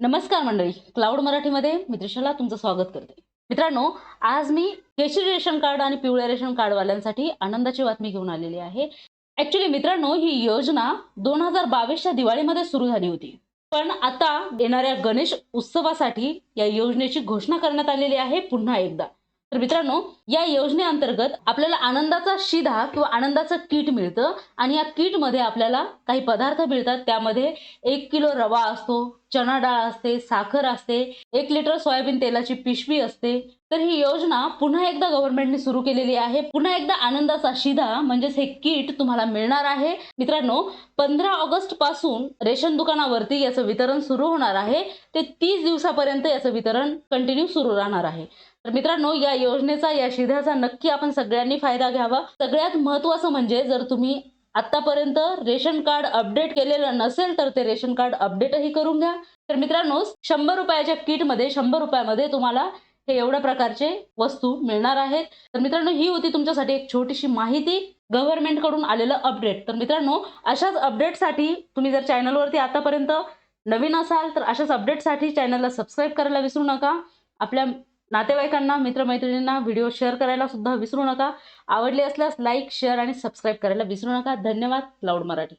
नमस्कार मंडळी. क्लाउड मराठीमध्ये मी त्रिशाला तुमचं स्वागत करते. मित्रांनो आज मी केशरी रेशन कार्ड आणि पिवळ्या रेशन कार्डवाल्यांसाठी आनंदाची बातमी घेऊन आलेली आहे. ऍक्च्युली मित्रांनो ही योजना दोन हजार बावीसच्या दिवाळीमध्ये सुरू झाली होती. पण आता येणाऱ्या गणेश उत्सवासाठी या योजनेची घोषणा करण्यात आलेली आहे पुन्हा एकदा. तर मित्रांनो या योजनेअंतर्गत आपल्याला आनंदाचा शिधा किंवा आनंदाचं किट मिळतं आणि या किटमध्ये आपल्याला काही पदार्थ मिळतात. त्यामध्ये एक किलो रवा असतो चणा डाळ असते साखर असते एक लिटर सोयाबीन तेलाची पिशवी असते. तर ही योजना पुन्हा एकदा गव्हर्नमेंटने सुरू केलेली आहे. पुन्हा एकदा आनंदाचा शिधा म्हणजेच हे किट तुम्हाला मिळणार आहे. मित्रांनो पंधरा ऑगस्टपासून रेशन दुकानावरती याचं वितरण सुरू होणार आहे. ते तीस दिवसापर्यंत याचं वितरण कंटिन्यू सुरू राहणार आहे. तर मित्रांनो या योजनेचा या शिध्याचा नक्की आपण सगळ्यांनी फायदा घ्यावा. सगळ्यात महत्वाचं म्हणजे जर तुम्ही आतापर्यंत रेशन कार्ड अपडेट केलेलं नसेल तर ते रेशन कार्ड अपडेटही करून घ्या. तर मित्रांनो शंभर रुपयाच्या किटमध्ये शंभर रुपयामध्ये तुम्हाला हे एवढ्या प्रकारचे वस्तू मिळणार आहेत. तर मित्रांनो ही होती तुमच्यासाठी एक छोटीशी माहिती. गव्हर्नमेंटकडून आलेलं अपडेट. तर मित्रांनो अशाच अपडेटसाठी तुम्ही जर चॅनलवरती आतापर्यंत नवीन असाल तर अशाच अपडेटसाठी चॅनलला सबस्क्राईब करायला विसरू नका. आपल्या नातेवाईकांना मित्रमैत्रिणींना व्हिडिओ शेअर करायला सुद्धा विसरू नका. आवडले असल्यास लाईक शेअर आणि सबस्क्राईब करायला विसरू नका. धन्यवाद. लाऊड मराठी.